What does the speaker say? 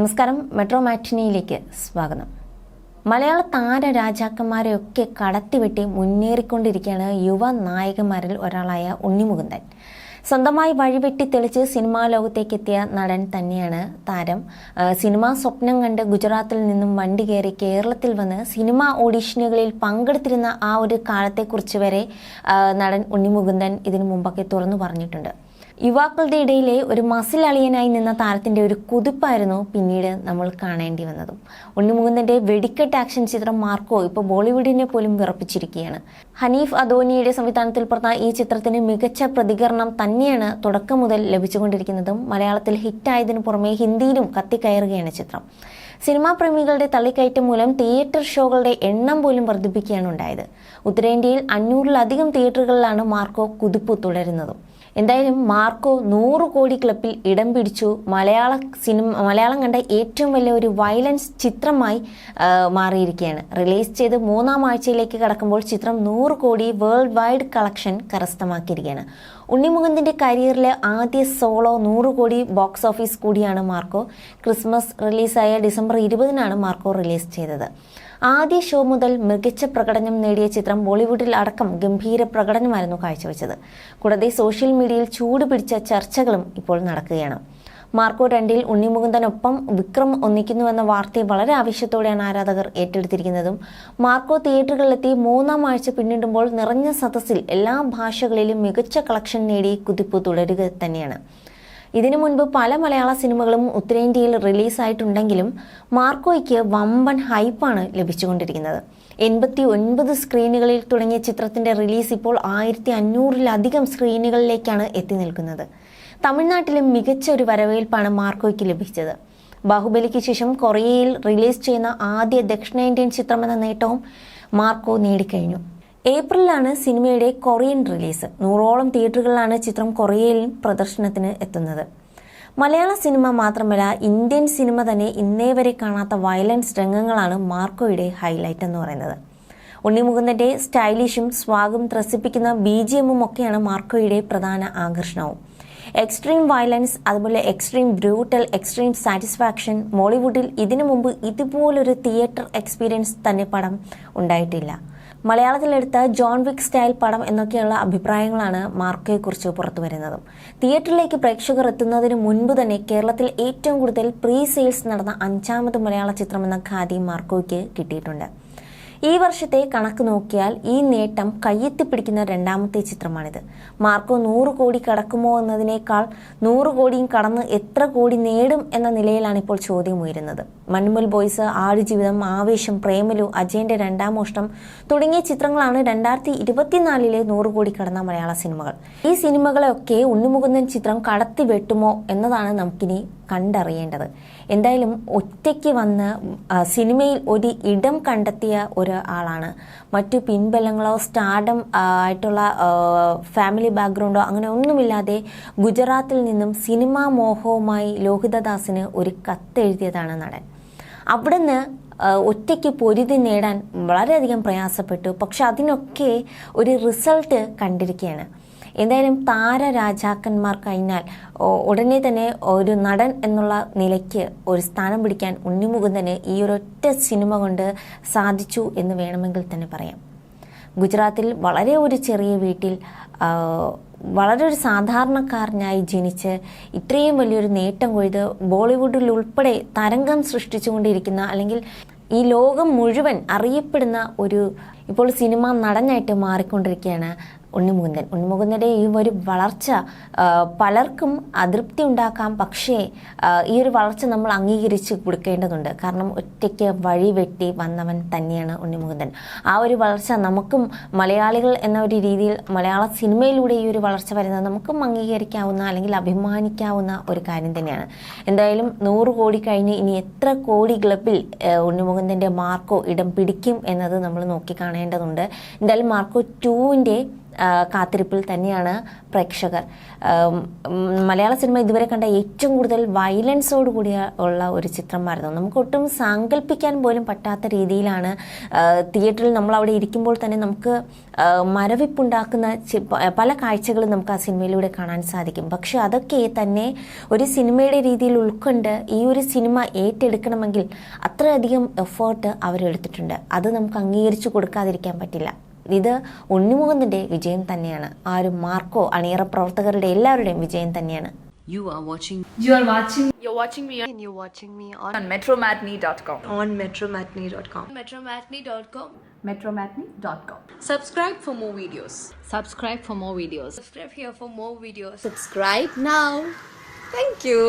നമസ്കാരം മെട്രോ മാറ്റിനിയിലേക്ക് സ്വാഗതം. മലയാള താര രാജാക്കന്മാരെയൊക്കെ കടത്തിവെട്ടി മുന്നേറിക്കൊണ്ടിരിക്കുകയാണ് യുവ നായകന്മാരിൽ ഒരാളായ ഉണ്ണിമുകുന്ദൻ. സ്വന്തമായി വഴിവെട്ടി തെളിച്ച് സിനിമാ ലോകത്തേക്ക് എത്തിയ നടൻ തന്നെയാണ് താരം. സിനിമാ സ്വപ്നം കണ്ട് ഗുജറാത്തിൽ നിന്നും വണ്ടി കയറി കേരളത്തിൽ വന്ന് സിനിമാ ഓഡീഷനുകളിൽ പങ്കെടുത്തിരുന്ന ആ ഒരു കാലത്തെക്കുറിച്ച് വരെ നടൻ ഉണ്ണിമുകുന്ദൻ ഇതിനു മുമ്പൊക്കെ തുറന്നു പറഞ്ഞിട്ടുണ്ട്. യുവാക്കളുടെ ഇടയിലെ ഒരു മസിൽ അളിയനായി നിന്ന താരത്തിന്റെ ഒരു കുതിപ്പായിരുന്നു പിന്നീട് നമ്മൾ കാണേണ്ടി വന്നതും. ഉണ്ണിമുകുന്ദന്റെ വെടിക്കെട്ട് ആക്ഷൻ ചിത്രം മാർക്കോ ഇപ്പോൾ ബോളിവുഡിനെ പോലും വിറപ്പിച്ചിരിക്കുകയാണ്. ഹനീഫ് അദോനിയുടെ സംവിധാനത്തിൽ പുറത്ത ഈ ചിത്രത്തിന് മികച്ച പ്രതികരണം തന്നെയാണ് തുടക്കം മുതൽ ലഭിച്ചുകൊണ്ടിരിക്കുന്നതും മലയാളത്തിൽ ഹിറ്റായതിനു പുറമെ ഹിന്ദിയിലും കത്തിക്കയറുകയാണ് ചിത്രം. സിനിമാ പ്രേമികളുടെ തള്ളിക്കയറ്റം മൂലം തിയേറ്റർ ഷോകളുടെ എണ്ണം പോലും വർദ്ധിപ്പിക്കുകയാണ് ഉണ്ടായത്. ഉത്തരേന്ത്യയിൽ അഞ്ഞൂറിലധികം തിയേറ്ററുകളിലാണ് മാർക്കോ കുതിപ്പ് തുടരുന്നതും. എന്തായാലും മാർക്കോ നൂറ് കോടി ക്ലബിൽ ഇടം പിടിച്ചു. മലയാള സിനിമ മലയാളം കണ്ട ഏറ്റവും വലിയ ഒരു വയലൻസ് ചിത്രമായി മാറിയിരിക്കുകയാണ്. റിലീസ് ചെയ്ത് മൂന്നാം ആഴ്ചയിലേക്ക് കടക്കുമ്പോൾ ചിത്രം നൂറ് കോടി വേൾഡ് വൈഡ് കളക്ഷൻ കരസ്ഥമാക്കിയിരിക്കുകയാണ്. ഉണ്ണിമുഖന്തിന്റെ കരിയറിലെ ആദ്യ സോളോ നൂറ് കോടി ബോക്സ് ഓഫീസ് കൂടിയാണ് മാർക്കോ. ക്രിസ്മസ് റിലീസായ ഡിസംബർ ഇരുപതിനാണ് മാർക്കോ റിലീസ് ചെയ്തത്. ആദ്യ ഷോ മുതൽ മികച്ച പ്രകടനം നേടിയ ചിത്രം ബോളിവുഡിൽ അടക്കം ഗംഭീര പ്രകടനമായിരുന്നു കാഴ്ചവെച്ചത്. കൂടാതെ സോഷ്യൽ മീഡിയയിൽ ചൂട് പിടിച്ച ചർച്ചകളും ഇപ്പോൾ നടക്കുകയാണ്. മാർക്കോ രണ്ടിൽ ഉണ്ണിമുകുന്ദനൊപ്പം വിക്രം ഒന്നിക്കുന്നുവെന്ന വാർത്തയെ വളരെ ആവശ്യത്തോടെയാണ് ആരാധകർ ഏറ്റെടുത്തിരിക്കുന്നതും. മാർക്കോ തിയേറ്ററുകളിലെത്തി മൂന്നാം ആഴ്ച പിന്നിടുമ്പോൾ നിറഞ്ഞ സദസ്സിൽ എല്ലാ ഭാഷകളിലും മികച്ച കളക്ഷൻ നേടി കുതിപ്പ് തുടരുക തന്നെയാണ്. ഇതിനു മുൻപ് പല മലയാള സിനിമകളും ഉത്തരേന്ത്യയിൽ റിലീസായിട്ടുണ്ടെങ്കിലും മാർക്കോയ്ക്ക് വമ്പൻ ഹൈപ്പാണ് ലഭിച്ചുകൊണ്ടിരിക്കുന്നത്. എൺപത്തി ഒൻപത് സ്ക്രീനുകളിൽ തുടങ്ങിയ ചിത്രത്തിന്റെ റിലീസ് ഇപ്പോൾ ആയിരത്തി അഞ്ഞൂറിലധികം സ്ക്രീനുകളിലേക്കാണ് എത്തി നിൽക്കുന്നത്. തമിഴ്നാട്ടിലും മികച്ച ഒരു വരവേൽപ്പാണ് മാർക്കോയ്ക്ക് ലഭിച്ചത്. ബാഹുബലിക്ക് ശേഷം കൊറിയയിൽ റിലീസ് ചെയ്യുന്ന ആദ്യ ദക്ഷിണേന്ത്യൻ ചിത്രമെന്ന നേട്ടവും മാർക്കോ നേടിക്കഴിഞ്ഞു. ഏപ്രിലാണ് സിനിമയുടെ കൊറിയൻ റിലീസ്. നൂറോളം തിയേറ്ററുകളിലാണ് ചിത്രം കൊറിയയിൽ പ്രദർശനത്തിന് എത്തുന്നത്. മലയാള സിനിമ മാത്രമല്ല ഇന്ത്യൻ സിനിമ തന്നെ ഇന്നേ വരെ കാണാത്ത വയലൻസ് രംഗങ്ങളാണ് മാർക്കോയുടെ ഹൈലൈറ്റ് എന്ന് പറയുന്നത്. ഉണ്ണിമുകുന്ദന്റെ സ്റ്റൈലിഷും സ്വാഗും ത്രസിപ്പിക്കുന്ന ബി ജി എമ്മും ഒക്കെയാണ് മാർക്കോയുടെ പ്രധാന ആകർഷണവും. എക്സ്ട്രീം വയലൻസ് അതുപോലെ എക്സ്ട്രീം ബ്രൂട്ടൽ എക്സ്ട്രീം സാറ്റിസ്ഫാക്ഷൻ മോളിവുഡിൽ ഇതിനു മുമ്പ് ഇതുപോലൊരു തിയേറ്റർ എക്സ്പീരിയൻസ് തന്നെ പടം ഉണ്ടായിട്ടില്ല. മലയാളത്തിലെടുത്ത ജോൺ വിക് സ്റ്റൈൽ പടം എന്നൊക്കെയുള്ള അഭിപ്രായങ്ങളാണ് മാർക്കോയെക്കുറിച്ച് പുറത്തു വരുന്നതും തിയേറ്ററിലേക്ക് പ്രേക്ഷകർ എത്തുന്നതിന് മുൻപ് തന്നെ കേരളത്തിൽ ഏറ്റവും കൂടുതൽ പ്രീ സെയിൽസ് നടന്ന അഞ്ചാമത് മലയാള ചിത്രം എന്ന ഖാദി മാർക്കോയ്ക്ക് കിട്ടിയിട്ടുണ്ട്. ഈ വർഷത്തെ കണക്ക് നോക്കിയാൽ ഈ നേട്ടം കയ്യെത്തിപ്പിടിക്കുന്ന രണ്ടാമത്തെ ചിത്രമാണിത്. മാർക്കോ നൂറ് കോടി കടക്കുമോ എന്നതിനേക്കാൾ നൂറ് കോടിയും കടന്ന് എത്ര കോടി നേടും എന്ന നിലയിലാണ് ഇപ്പോൾ ചോദ്യം ഉയരുന്നത് മഞ്ഞുമൽ ബോയ്സ് ആടുജീവിതം ആവേശം പ്രേമലു അജയന്റെ രണ്ടാം മോഷ്ടം തുടങ്ങിയ ചിത്രങ്ങളാണ് രണ്ടായിരത്തി ഇരുപത്തിനാലിലെ നൂറ് കോടി കടന്ന മലയാള സിനിമകൾ. ഈ സിനിമകളെയൊക്കെ ഉണ്ണിമുകുന്ദൻ ചിത്രം കടത്തി വെട്ടുമോ എന്നതാണ് നമുക്കിനി കണ്ടറിയേണ്ടത്. എന്തായാലും ഒറ്റയ്ക്ക് വന്ന് സിനിമയിൽ ഒരു ഇടം കണ്ടെത്തിയ ഒരു ആളാണ്. മറ്റു പിൻബലങ്ങളോ സ്റ്റാർഡം ആയിട്ടുള്ള ഫാമിലി ബാക്ക്ഗ്രൗണ്ടോ അങ്ങനെ ഒന്നുമില്ലാതെ ഗുജറാത്തിൽ നിന്നും സിനിമാ മോഹവുമായി ലോഹിതദാസിന് ഒരു കത്തെഴുതിയതാണ് നടൻ. അവിടുന്ന് ഒറ്റയ്ക്ക് പൊരുതി നേടാൻ വളരെയധികം പ്രയാസപ്പെട്ടു. പക്ഷെ അതിനൊക്കെ ഒരു റിസൾട്ട് കണ്ടിരിക്കുകയാണ്. എന്തായാലും താര രാജാക്കന്മാർ കഴിഞ്ഞാൽ ഉടനെ തന്നെ ഒരു നടൻ എന്നുള്ള നിലയ്ക്ക് ഒരു സ്ഥാനം പിടിക്കാൻ ഉണ്ണിമുകുന്ദന് ഈ ഒരൊറ്റ സിനിമ കൊണ്ട് സാധിച്ചു എന്ന് വേണമെങ്കിൽ തന്നെ പറയാം. ഗുജറാത്തിൽ വളരെ ഒരു ചെറിയ വീട്ടിൽ വളരെ ഒരു സാധാരണക്കാരനായി ജനിച്ച് ഇത്രയും വലിയൊരു നേട്ടം കൊയ്ത് ബോളിവുഡിൽ ഉൾപ്പെടെ തരംഗം സൃഷ്ടിച്ചുകൊണ്ടിരിക്കുന്ന അല്ലെങ്കിൽ ഈ ലോകം മുഴുവൻ അറിയപ്പെടുന്ന ഒരു ഇപ്പോൾ സിനിമ നടനായിട്ട് മാറിക്കൊണ്ടിരിക്കുകയാണ് ഉണ്ണിമുകുന്ദൻ. ഉണ്ണിമുകുന്ദന്റെ ഈ ഒരു വളർച്ച പലർക്കും അതൃപ്തി ഉണ്ടാക്കാം പക്ഷേ ഈ ഒരു വളർച്ച നമ്മൾ അംഗീകരിച്ച് കൊടുക്കേണ്ടതുണ്ട്. കാരണം ഒറ്റയ്ക്ക് വഴി വെട്ടി വന്നവൻ തന്നെയാണ് ഉണ്ണിമുകുന്ദൻ. ആ ഒരു വളർച്ച നമുക്കും മലയാളികൾ എന്ന ഒരു രീതിയിൽ മലയാള സിനിമയിലൂടെ ഈ ഒരു വളർച്ച വരുന്നത് നമുക്കും അംഗീകരിക്കാവുന്ന അല്ലെങ്കിൽ അഭിമാനിക്കാവുന്ന ഒരു കാര്യം തന്നെയാണ്. എന്തായാലും നൂറ് കോടി കഴിഞ്ഞ് ഇനി എത്ര കോടി ക്ലബിൽ ഉണ്ണിമുകുന്ദന്റെ മാർക്കോ ഇടം പിടിക്കും എന്നത് നമ്മൾ നോക്കി കാണേണ്ടതുണ്ട് എന്തായാലും മാർക്കോ ടൂവിന്റെ കാത്തിരിപ്പിൽ തന്നെയാണ് പ്രേക്ഷകർ. മലയാള സിനിമ ഇതുവരെ കണ്ട ഏറ്റവും കൂടുതൽ വയലൻസോട് കൂടിയ ഉള്ള ഒരു ചിത്രമായിരുന്നു. നമുക്ക് ഒട്ടും സാങ്കല്പിക്കാൻ പോലും പറ്റാത്ത രീതിയിലാണ് തിയേറ്ററിൽ നമ്മൾ അവിടെ ഇരിക്കുമ്പോൾ തന്നെ നമുക്ക് മരവിപ്പുണ്ടാക്കുന്ന പല കാഴ്ചകളും നമുക്ക് ആ സിനിമയിലൂടെ കാണാൻ സാധിക്കും. പക്ഷെ അതൊക്കെ തന്നെ ഒരു സിനിമയുടെ രീതിയിൽ ഉൾക്കൊണ്ട് ഈ ഒരു സിനിമ ഏറ്റെടുക്കണമെങ്കിൽ അത്രയധികം എഫേർട്ട് അവരെടുത്തിട്ടുണ്ട്. അത് നമുക്ക് അംഗീകരിച്ചു കൊടുക്കാതിരിക്കാൻ പറ്റില്ല. ഇത് ഉണ്ണിമുകുന്ദന്റെ വിജയം തന്നെയാണ് ആ ഒരു മാർക്കോ അണിയറ പ്രവർത്തകരുടെ എല്ലാവരുടെയും വിജയം തന്നെയാണ് You are watching You are watching You're watching me and you're watching me on, on metromatney.com. on metromatney.com. metromatney.com Metromatney.com. Subscribe for more videos. Subscribe for more videos. subscribe here for more videos Subscribe now. Thank you.